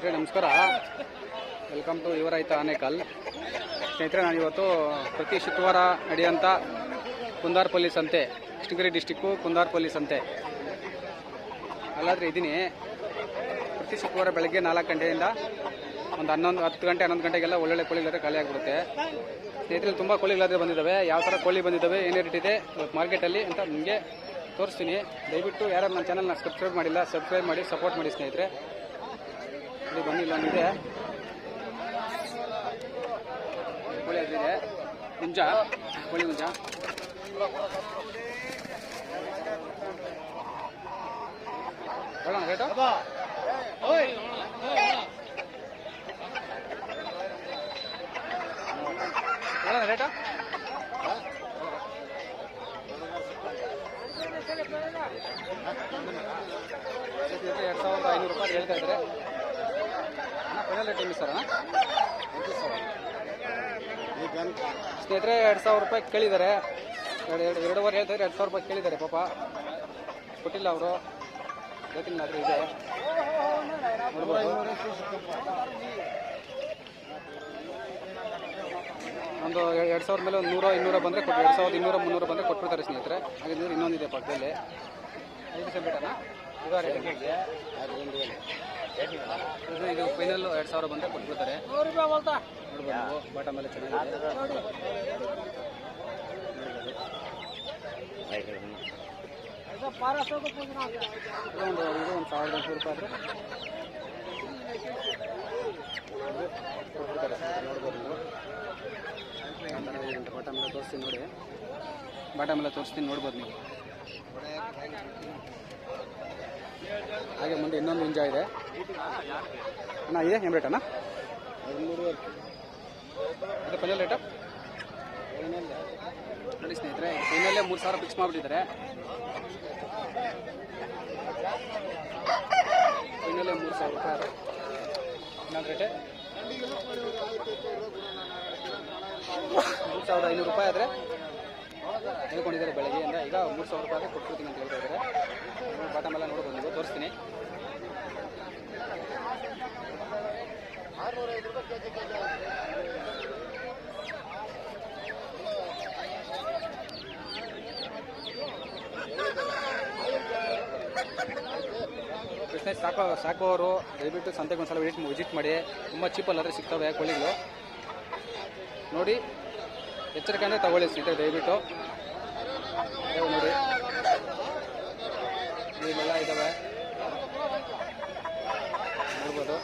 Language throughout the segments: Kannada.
ಸ್ನೇಹಿತರೆ ನಮಸ್ಕಾರ. ವೆಲ್ಕಮ್ ಟು ಯುವರೈತ ಆನೇಕಲ್ ಸ್ನೇಹಿತರೆ ನಾನು ಇವತ್ತು ಪ್ರತಿ ಶುಕ್ರವಾರ ನಡೆಯುವಂಥ ಪೊಲೀಸ್ ಅಂತೆ ಕೃಷ್ಣಗಿರಿ ಡಿಸ್ಟಿಕ್ಕು ಕುಂದಾರ್ಪಲ್ಲಿ ಅಂತೆ. ಅಲ್ಲಾದರೆ ಇದ್ದೀನಿ ಪ್ರತಿ ಶುಕ್ರವಾರ ಬೆಳಗ್ಗೆ ನಾಲ್ಕು ಗಂಟೆಯಿಂದ ಒಂದು ಹನ್ನೊಂದು, ಹತ್ತು ಗಂಟೆ, ಹನ್ನೊಂದು ಗಂಟೆಗೆಲ್ಲ ಒಳ್ಳೊಳ್ಳೆ ಕೋಳಿಗಳಾದ್ರೆ ಖಾಲಿ ಆಗಿಬಿಡುತ್ತೆ. ಸ್ನೇಹಿತರೆ, ತುಂಬ ಕೋಳಿಗಳಾದರೆ ಬಂದಿದ್ದಾವೆ ಯಾವ ಥರ ಕೋಳಿ ಬಂದಿದ್ದಾವೆ ಏನೇ ರೇಟ್ ಇದೆ ಮಾರ್ಕೆಟಲ್ಲಿ ಅಂತ ನಿಮಗೆ ತೋರಿಸ್ತೀನಿ. ದಯವಿಟ್ಟು ಯಾರು ನನ್ನ ಚಾನಲ್ನ ಸಬ್ಸ್ಕ್ರೈಬ್ ಮಾಡಿಲ್ಲ ಸಬ್ಸ್ಕ್ರೈಬ್ ಮಾಡಿ ಸಪೋರ್ಟ್ ಮಾಡಿ ಸ್ನೇಹಿತರೆ. ಇಲ್ಲಿ ಬಂದಿಲ್ಲ ಒಂದಿದೆ ಕೋಳಿ ಅದಿದೆ ಹುಂಜ ಕೋಳಿ ಹುಂಜ ಹೇಳೋಣ ರೇಟು ಹೇಳೋಣ ರೇಟು ಎರಡು ಸಾವಿರದ ಐನೂರು ರೂಪಾಯಿ ಹೇಳ್ತಾ ಇದ್ದಾರೆ ಅಣ್ಣ ಸ್ನೇಹಿತರೆ, ಎರಡು ಸಾವಿರ ರೂಪಾಯಿ ಕೇಳಿದ್ದಾರೆ. ಎರಡು ಎರಡು ಎರಡೂವರೆ ಹೇಳ್ತಾರೆ ಎರಡು ಸಾವಿರ ರೂಪಾಯಿ ಕೇಳಿದ್ದಾರೆ, ಪಾಪ. ಕೊಟ್ಟಿಲ್ಲ ಅವರು. ಗೊತ್ತಿಲ್ಲ ಆದರೆ ಇದೆ. ಒಂದು ಎರಡು ಸಾವಿರ ಮೇಲೆ ಒಂದು ನೂರ ಇನ್ನೂರ ಬಂದರೆ ಕೊಟ್ಟು ಎರಡು ಸಾವಿರದ ಇನ್ನೂರ ಮುನ್ನೂರು ಬಂದರೆ ಕೊಟ್ಬಿಡ್ತಾರೆ ಸ್ನೇಹಿತರೆ. ಹಾಗೆ ಇನ್ನೊಂದಿದೆ ಪಕ್ಕದಲ್ಲಿ. ಐದು ಬಿಟ್ಟನಾ ಇದು ಇದು ಫೈನಲ್ ಎರಡು ಸಾವಿರ ಬಂದರೆ ಕೊಟ್ಬಿಡ್ತಾರೆ ನೋಡ್ಬೋದು ಬಾಟಮ್ ಎಲ್ಲ ಚೆನ್ನಾಗಿದೆ ಇದು ಒಂದು ಸಾವಿರದ ರೂಪಾಯಿ ಆದರೆ ನೋಡ್ಬೋದು ನೀವು ಬಾಟಮ್ ಎಲ್ಲ ತೋರಿಸ್ತೀನಿ ನೋಡಿ ಬಾಟಮ್ ತೋರಿಸ್ತೀನಿ ನೋಡ್ಬೋದು ನೀವು ಹಾಗೆ ಮುಂದೆ ಇನ್ನೊಂದು ಹುಂಜ ಇದೆ. ಅಣ್ಣ, ಇದೆ? ಏನು ರೇಟ್ ಅಣ್ಣ? ಫೈನಲ್ ರೇಟು ನೋಡಿ ಸ್ನೇಹಿತರೆ ಫೈನಲ್ಲೇ ಮೂರು ಸಾವಿರ ಫಿಕ್ಸ್ ಮಾಡಿಬಿಟ್ಟಿದ್ದಾರೆ. ಫೈನಲ್ಲೇ ಮೂರು ಸಾವಿರ ರೂಪಾಯಿ ಇನ್ನೊಂದು ರೇಟೆ ಮೂರು ಸಾವಿರದ ಐನೂರು ರೂಪಾಯಿ ಆದರೆ ಹೇಳ್ಕೊಂಡಿದ್ದಾರೆ ಬೆಳಗ್ಗೆಯಿಂದ ಈಗ ಮೂರು ಸಾವಿರ ರೂಪಾಯಿ ಕೊಟ್ಬಿಡ್ತೀನಿ ಅಂತ ಹೇಳ್ತಾ ಇದ್ದಾರೆ. ಬಾಟಮ್ ಎಲ್ಲ ನೀವು ತೋರಿಸ್ತೀನಿ. ಬಿಸ್ನೆಸ್ ಸಾಕೋ ಸಾಕೋರು ದಯವಿಟ್ಟು ಸಂತೆಗೆ ಒಂದ್ಸಲ ವಿಸಿಟ್ ವಿಸಿಟ್ ಮಾಡಿ ತುಂಬ ಚೀಪಲ್ಲಾದ್ರೆ ಸಿಗ್ತವೆ ಕೋಳಿಗಳು ನೋಡಿ ಎಚ್ಚರಿಕೆ ಅಂದರೆ ತಗೊಳ್ಳಿ ಸ್ನೇಹಿತರೆ ದಯವಿಟ್ಟು. ನೋಡಿ. ಇಲ್ಲೆಲ್ಲ ಇದ್ದಾವೆ ನೋಡ್ಬೋದು.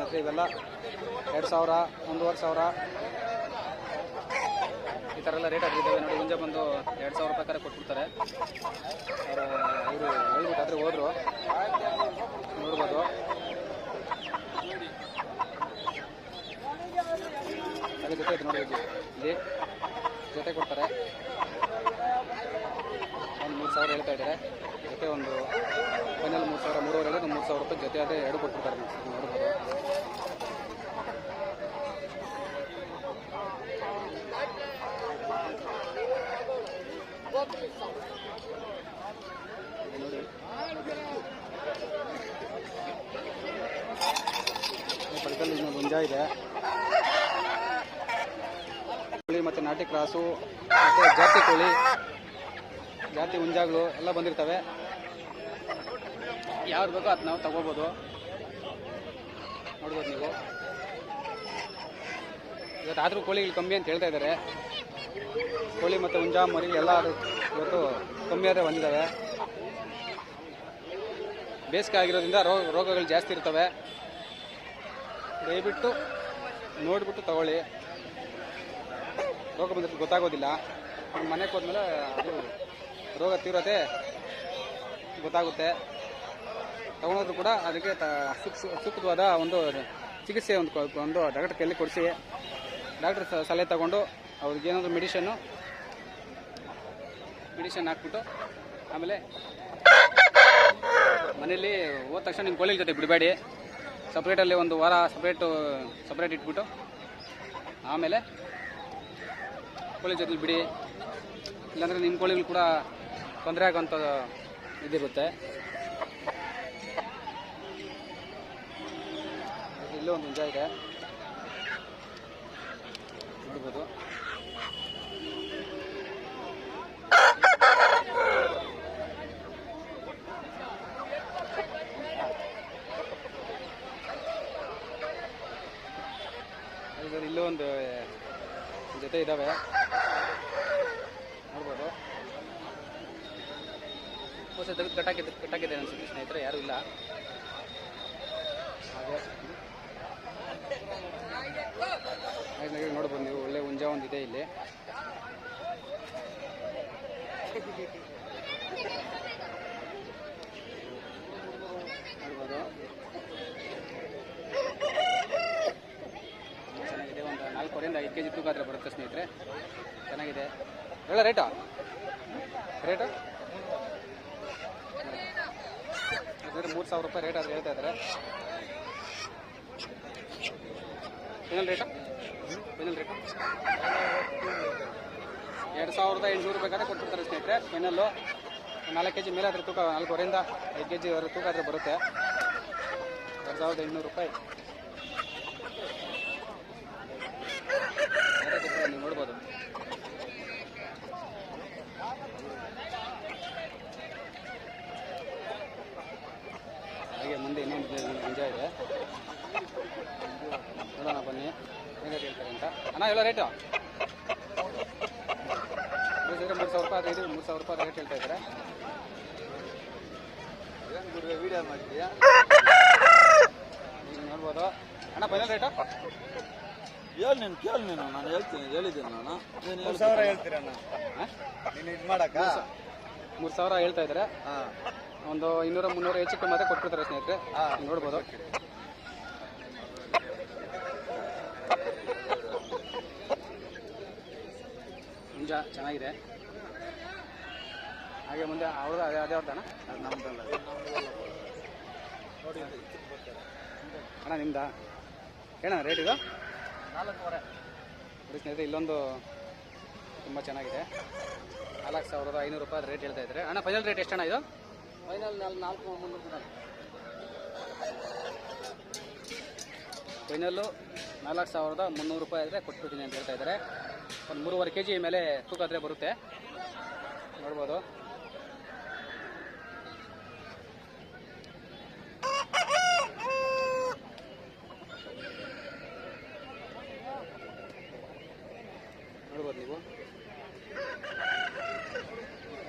ಮತ್ತೆ ಇವೆಲ್ಲ ಎರಡು ಸಾವಿರ, ಒಂದೂವರೆ ಸಾವಿರ. ಈ ಥರ ಎಲ್ಲ ರೇಟ್ ಆಗಿದ್ದಾವೆ ನೋಡಿ ಮುಂಜೆ ಬಂದು ಎರಡು ಸಾವಿರ ರೂಪಾಯಿ ಕರೆ ಕೊಟ್ಬಿಡ್ತಾರೆ ಅವರು ಹೇಳ್ಬಿಟ್ಟು ಆದರೆ ಹೋದ್ರು ನೋಡ್ಬೋದು ಅದ್ರ ಜೊತೆ ಐತೆ ನೋಡಿ ಇಲ್ಲಿ ಇಲ್ಲಿ ಜೊತೆ ಕೊಡ್ತಾರೆ ಒಂದು ಮೂರು ಸಾವಿರ ಹೇಳ್ತಾ ಇದ್ದಾರೆ ಜೊತೆ ಒಂದು ಫೈನಲ್ ಮೂರು ಸಾವಿರ ಮೂರುವರೆ ಹೇಳಿದ್ರೆ ಮೂರು ಸಾವಿರ ರೂಪಾಯಿ ಜೊತೆ ಆದರೆ ಎರಡು ಕೊಟ್ಟಿರ್ತಾರೆ ನೋಡ್ಬೋದು. ಪಕ್ಕದಲ್ಲಿ ಇನ್ನೊಂದು ಹುಂಜ ಇದೆ. ಕೋಳಿ ಮತ್ತು ನಾಟಿ ಕ್ರಾಸು, ಮತ್ತು ಜಾತಿ ಕೋಳಿ, ಜಾತಿ ಹುಂಜಾಗಳು ಎಲ್ಲ ಬಂದಿರ್ತವೆ. ಯಾವ್ದು ಬೇಕೋ ಅದು ನಾವು ತಗೋಬೋದು. ನೋಡ್ಬೋದು ನೀವು. ಇವತ್ತು ಆದರೂ ಕೋಳಿಗಳು ಕಮ್ಮಿ ಅಂತ ಹೇಳ್ತಾ ಇದ್ದಾರೆ. ಕೋಳಿ ಮತ್ತು ಹುಂಜ, ಮರಿ ಎಲ್ಲ ಇವತ್ತು ಕಮ್ಮಿ ಆದರೆ ಬಂದಿದ್ದಾವೆ ಬೇಸಿಗೆ ಆಗಿರೋದ್ರಿಂದ ರೋಗ ರೋಗಗಳು ಜಾಸ್ತಿ ಇರ್ತವೆ. ದಯವಿಟ್ಟು ನೋಡಿಬಿಟ್ಟು ತಗೊಳ್ಳಿ. ರೋಗ ಬಂದಿರೋದು ಗೊತ್ತಾಗೋದಿಲ್ಲ. ಮನೆಗೆ ಹೋದ್ಮೇಲೆ ಅದು ರೋಗ ತೀವ್ರತೆ ಗೊತ್ತಾಗುತ್ತೆ. ತಗೊಳೋದ್ರು ಕೂಡ ಅದಕ್ಕೆ ಸೂಕ್ತವಾದ ಒಂದು ಚಿಕಿತ್ಸೆ ಒಂದು ಒಂದು ಡಾಕ್ಟರ್ ಕೈಯಲ್ಲಿ ಕೊಡಿಸಿ. ಡಾಕ್ಟರ್ ಸಲಹೆ ತಗೊಂಡು ಅವ್ರಿಗೆ ಏನಾದರೂ ಮೆಡಿಷನ್ನು, ಮೆಡಿಷನ್ ಹಾಕ್ಬಿಟ್ಟು ಆಮೇಲೆ ಮನೇಲಿ ಹೋದ ತಕ್ಷಣ ನಿಮ್ಮ ಕೋಳಿಗಳ ಜೊತೆ ಬಿಡಬೇಡಿ. ಸಪ್ರೇಟಲ್ಲಿ ಒಂದು ವಾರ ಸಪ್ರೇಟು, ಸಪ್ರೇಟ್ ಇಟ್ಬಿಟ್ಟು ಆಮೇಲೆ ಕೋಳಿ ಜೊತೆ ಬಿಡಿ. ಇಲ್ಲಾಂದರೆ ನಿಮ್ಮ ಕೋಳಿಗಳು ಕೂಡ ತೊಂದರೆ ಆಗೋಂಥ ಇದಿರುತ್ತೆ. ಇಲ್ಲೂ ಒಂದು ಹುಂಜ ಇದೆ. ನೋಡ್ಬೋದು ಇಲ್ಲೂ ಒಂದು ಜೊತೆ ಇದ್ದಾವೆ ನೋಡ್ಬೋದು. ಕಟ್ಟಾಕಿದ್ದು ಕಟ್ಟಾಕಿದೆ ಅನ್ಸುತ್ತೆ ಸ್ನೇಹಿತರೆ, ಯಾರು ಇಲ್ಲ. ಹಾಗೆ ನೋಡ್ಬೋದು ನೀವು ಒಳ್ಳೆ ಹುಂಜ ಒಂದಿದೆ ಇಲ್ಲಿ. ಚೆನ್ನಾಗಿದೆ. ಒಂದು ನಾಲ್ಕೂವರೆಯಿಂದ ಐದು ಕೆ ಜಿ ತೂಕ ಆದರೆ ಬರುತ್ತೆ ಸ್ನೇಹಿತರೆ. ಚೆನ್ನಾಗಿದೆ. ಹೇಳ ರೇಟಾ ರೇಟು ಅದ್ರ ಮೂರು ಸಾವಿರ ರೂಪಾಯಿ ರೇಟ್ ಆದ್ರೆ ಹೇಳ್ತಾ ಇದ್ದಾರೆ. ಏನೇನು ರೇಟಾ ರೇಟು ಎರಡು ಸಾವಿರದ ಎಂಟುನೂರು ಬೇಕಾದ್ರೆ ಕೊಟ್ಬಿಡ್ತಾರೆ ಸ್ನೇಹಿತರೆ. ಫೈನಲ್ಲು ನಾಲ್ಕು ಕೆ ಜಿ ಮೇಲೆ ಆದರೆ ತೂಕ ನಾಲ್ಕೂವರೆಯಿಂದ ಐದು ಕೆ ಜಿ ತೂಕ ಆದರೆ ಬರುತ್ತೆ. ಎರಡು ಸಾವಿರದ ಎಂಟುನೂರು ರೂಪಾಯಿ ಅದೇ ಚಿತ್ರ ನೀವು ನೋಡ್ಬೋದು ಹಾಗೆ ಮುಂದೆ ಇನ್ನೊಂದು ನಿಜ ಇದೆ ನೋಡೋಣ ಬನ್ನಿ ಹೇಗೆ ಹೇಳ್ತಾರೆ ಅಂತ ಅಣ್ಣ ಎಲ್ಲ ರೇಟು ಮೂರು ಸಾವಿರ ರೂಪಾಯಿ ಐದು ಮೂರು ಸಾವಿರ ರೂಪಾಯಿ ರೇಟ್ ಹೇಳ್ತಾ ಇದ್ದಾರೆ. ವಿಡಿಯೋ ಮಾಡ್ತೀಯಾ ನೀವು ನೋಡ್ಬೋದು. ಅಣ್ಣ ಫೈನಲ್ ರೇಟು ಹೇಳಿ ನೀನು ಕೇಳಿ ನೀನು ನಾನು ಹೇಳ್ತೀನಿ ಹೇಳಿದ್ದೀನಿ ನಾನು. ನೀನು ಮೂರು ಸಾವಿರ ಹೇಳ್ತೀರಣ್ಣ ಹಾಂ? ನೀನು ಇದು ಮಾಡಕ್ಕ? ಮೂರು ಸಾವಿರ ಹೇಳ್ತಾ ಇದ್ದಾರೆ. ಹಾಂ. ಒಂದು ಇನ್ನೂರ ಮುನ್ನೂರ ಹೆಚ್ಚು ಕಮ್ಮಿ ಮತ್ತೆ ಕೊಟ್ಬಿಡ್ತಾರೆ ಸ್ನೇಹಿತರೆ. ನೋಡ್ಬೋದು. ಹುಂಜ ಚೆನ್ನಾಗಿದೆ. ಹಾಗೆ ಮುಂದೆ ಅವ್ರದ್ದು ಅದೇ ಅದೇ ನಮ್ದಲ್ಲ ಅಣ್ಣ ನಿಮ್ದಾ? ಏನಣ್ಣ ರೇಟ್ ಇದು? ನಾಲ್ಕೂವರೆ. ನೋಡಿ ಸ್ನೇಹಿತರೆ ಇಲ್ಲೊಂದು ತುಂಬ ಚೆನ್ನಾಗಿದೆ. ನಾಲ್ಕು ಸಾವಿರದ ಐನೂರು ರೂಪಾಯಿ ರೇಟ್ ಹೇಳ್ತಾ ಇದ್ದಾರೆ. ಅಣ್ಣ ಫೈನಲ್ ರೇಟ್ ಎಷ್ಟಣ್ಣ ಇದು? ಫೈನಲ್ ನಾಲ್ಕು ಮುನ್ನೂರು ಫೈನಲ್ಲು ನಾಲ್ಕು ಸಾವಿರದ ಮುನ್ನೂರು ರೂಪಾಯಿ ಆದರೆ ಕೊಟ್ಬಿಡ್ತೀನಿ ಅಂತ ಹೇಳ್ತಾ ಇದ್ದಾರೆ. ಒಂದು ಮೂರುವರೆ ಕೆ ಜಿ ಮೇಲೆ ತೂಕ ಆದರೆ ಬರುತ್ತೆ. ನೋಡ್ಬೋದು. ನೋಡ್ಬೋದು ನೀವು.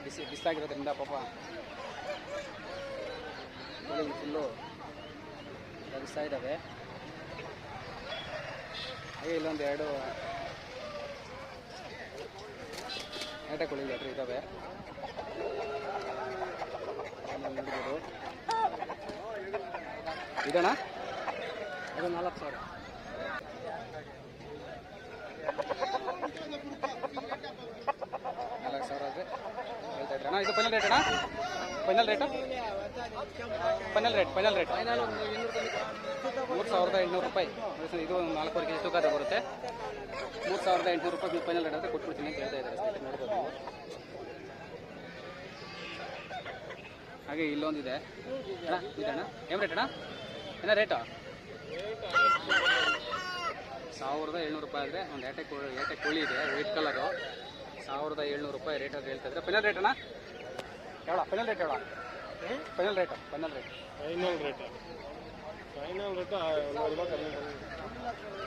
ಬಿಸಿ ಬಿಸಿಲಾಗಿರೋದ್ರಿಂದ ಪಾಪ ಫುಲ್ಲು ಬಿಸ್ತಾ ಇದ್ದಾವೆ. ಹಾಗೆ ಇಲ್ಲೊಂದು ಎರಡು ಏಟಕೊಳ್ಳಿ ಹತ್ರ ಇದ್ದಾವೆ ನೋಡ್ಬೋದು ಇದಣ್ಣ? ಅದು ನಾಲ್ಕು ಸಾವಿರ. ನಾಲ್ಕು ಸಾವಿರ ಆದರೆ ಹೇಳ್ತಾ ಇದ್ರಣ ಇದು ಫೈನಲ್ ರೇಟ್ ಅಣ್ಣ? Final rate final rate final rate ಮೂರು ಸಾವಿರದ ಎಂಟುನೂರು ರೂಪಾಯಿ. ಇದು ನಾಲ್ಕೂವರೆ ಕೆ ಜಿ ತೂಕ ಅದು ಬರುತ್ತೆ. ಮೂರು ಸಾವಿರದ ಎಂಟುನೂರು ರೂಪಾಯಿ ಫೈನಲ್ ರೇಟ್ ಕೊಟ್ಬಿಡ್ತೀನಿ ಅಂತ ಹೇಳ್ತಾ ಇದ್ದಾರೆ. ನೋಡ್ಬೋದು ನೀವು. ಹಾಗೆ ಇಲ್ಲೊಂದಿದೆ. ಅಣ್ಣ ಏನು ರೇಟ್ ಅಣ್ಣ? ಏನ ರೇಟು ಸಾವಿರದ ಏಳ್ನೂರು ರೂಪಾಯಿ ಆದರೆ ಒಂದು ಏಟೆ ಕೋಳಿ ಏಟೆ ಕೋಳಿ ಇದೆ ವೈಟ್ ಕಲರು ಸಾವಿರದ ಏಳ್ನೂರು ರೂಪಾಯಿ ರೇಟ್ ಅಂತ ಹೇಳ್ತಾ ಇದ್ದಾರೆ. ಫೈನಲ್ ರೇಟ್ ಅಣ್ಣ? ಹೇಳ ಫೈನಲ್ ರೇಟ್ ಹೇಳ final rate final rate final rate final rate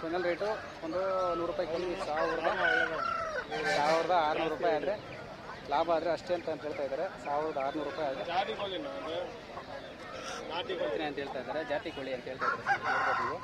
final rate ಒಂದು ನೂರು ರೂಪಾಯಿ ಕಮ್ಮಿ ಸಾವಿರದ ಸಾವಿರದ ಆರುನೂರು ರೂಪಾಯಿ ಆದರೆ ಲಾಭ ಆದರೆ ಅಷ್ಟೇ ಅಂತ ಅಂತ ಹೇಳ್ತಾ ಇದ್ದಾರೆ. ಸಾವಿರದ ಆರುನೂರು ರೂಪಾಯಿ ಆದರೆ ಜಾತಿ ನಾಟಿ ಅಂತ ಹೇಳ್ತಾ ಇದ್ದಾರೆ. ಜಾತಿ ಕೋಳಿ ಅಂತ ಹೇಳ್ತಾ ಇದ್ದಾರೆ.